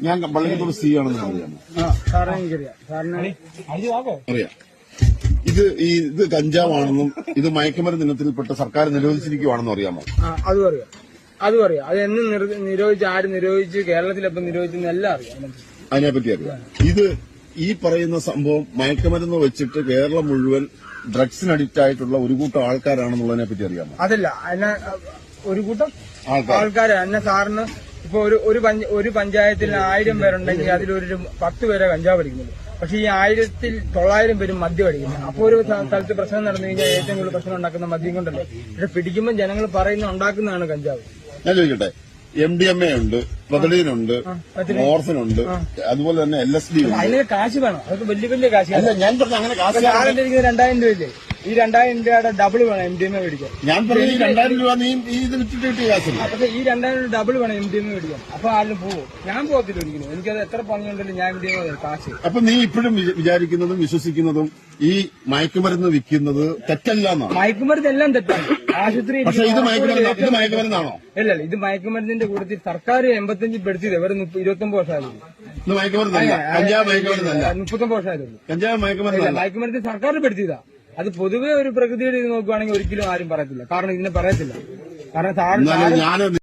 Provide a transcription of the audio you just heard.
ഞാൻ പള്ളിക്കത്തോട് സി ആണെന്ന് അറിയാം. ഇത് ഈ ഇത് കഞ്ചാവാണെന്നും ഇത് മയക്കുമരുന്ന് ഇനത്തിൽപ്പെട്ട സർക്കാർ നിരോധിച്ചിരിക്കുവാണെന്നും അറിയാമോ? അതും അറിയാം. അതും അറിയാം. അത് എന്ന് നിരോധിച്ച് ആര് നിരോധിച്ച് കേരളത്തിലെപ്പം നിരോധിച്ചെന്ന് എല്ലാം അറിയാം. അതിനെപ്പറ്റി അറിയാം. ഇത് ഈ പറയുന്ന സംഭവം മയക്കുമരുന്ന് വെച്ചിട്ട് കേരളം മുഴുവൻ ഡ്രഗ്സിന് അഡിക്റ്റ് ആയിട്ടുള്ള ഒരു കൂട്ടം ആൾക്കാരാണെന്നുള്ളതിനെ പറ്റി അറിയാമോ? അതല്ല ഒരു കൂട്ടം ആൾക്കാർ ആൾക്കാര്. എന്നെ സാറിന് ഇപ്പൊ ഒരു ഒരു ഒരു പഞ്ചായത്തിൽ ആയിരം പേരുണ്ടെങ്കിൽ അതിലൊരു പത്ത് പേരെ കഞ്ചാവ് അടിക്കുന്നുള്ളൂ. പക്ഷെ ഈ ആയിരത്തിൽ തൊള്ളായിരം പേരും മദ്യം അടിക്കുന്നു. അപ്പോൾ ഒരു സ്ഥ- സ്ഥലത്ത് പ്രശ്നം നടന്നു കഴിഞ്ഞാൽ ഏറ്റവും കൂടുതൽ പ്രശ്നം ഉണ്ടാക്കുന്ന മദ്യം കൊണ്ടല്ലേ? പക്ഷെ പിടിക്കുമ്പോൾ ജനങ്ങൾ പറയുന്ന ഉണ്ടാക്കുന്നതാണ് കഞ്ചാവ്. ഞാൻ ചോദിക്കട്ടെ? എം ഡി എം എ ഉണ്ട് പ്രതലീനുണ്ട് മോർഫിനുണ്ട് അതുപോലെ തന്നെ എൽ എസ് ഡി ഉണ്ട്. അതിന് കാശ് വേണം. അതൊക്കെ വലിയ വലിയ കാശ്. അല്ല ഞാൻ പറഞ്ഞു അങ്ങനെ കാശ് രണ്ടായിരം രൂപയില്ലേ? ഈ രണ്ടായിരം രൂപയുടെ ഡബിൾ വേണം എം ഡി എം എ മേടിക്കാൻ. ഞാൻ പറഞ്ഞു ഈ രണ്ടായിരം രൂപ നീ ഈ ഇത് വിറ്റിട്ട് കിട്ടിയ കാശില്ല പക്ഷെ ഈ രണ്ടായിരം രൂപ ഡബിൾ വേണം എം ഡി എം എ മേടിക്കാൻ. അപ്പൊ ആരും പോകും ഞാൻ പോകത്തില്ല ഒരിക്കലും. എനിക്കത് എത്ര പണിയുണ്ടല്ലോ ഞാൻ എം ഡി എം എ കാശ്. അപ്പൊ നീ ഇപ്പോഴും വിചാരിക്കുന്നതും വിശ്വസിക്കുന്നതും ഈ മയക്കുമരുന്ന് വിൽക്കുന്നത് തെറ്റല്ല മയക്കുമരുന്ന് എല്ലാം തെറ്റാണ്. ആശുപത്രി പക്ഷേ ഇത് മയക്കുമരുന്ന് ഇത് മയക്കുമരുന്നാണോ? ഇല്ല ഇല്ല, ഇത് മയക്കുമരുന്നിന്റെ കൂട്ടത്തിൽ സർക്കാർ എൺപത്തഞ്ച് പെടുത്തിയത്. വെറും ഇരുപത്തൊമ്പത് വർഷമായിരുന്നു മുപ്പത്തൊമ്പത് വർഷമായിരുന്നു കഞ്ചാവ് മയക്കുമരുന്ന് സർക്കാർ പെടുത്തിയതാ. അത് പൊതുവെ ഒരു പ്രകൃതിയുടെ ഇത് നോക്കുവാണെങ്കിൽ ഒരിക്കലും ആരും പറയത്തില്ല. കാരണം ഇതിനെ പറയത്തില്ല. കാരണം ഞാൻ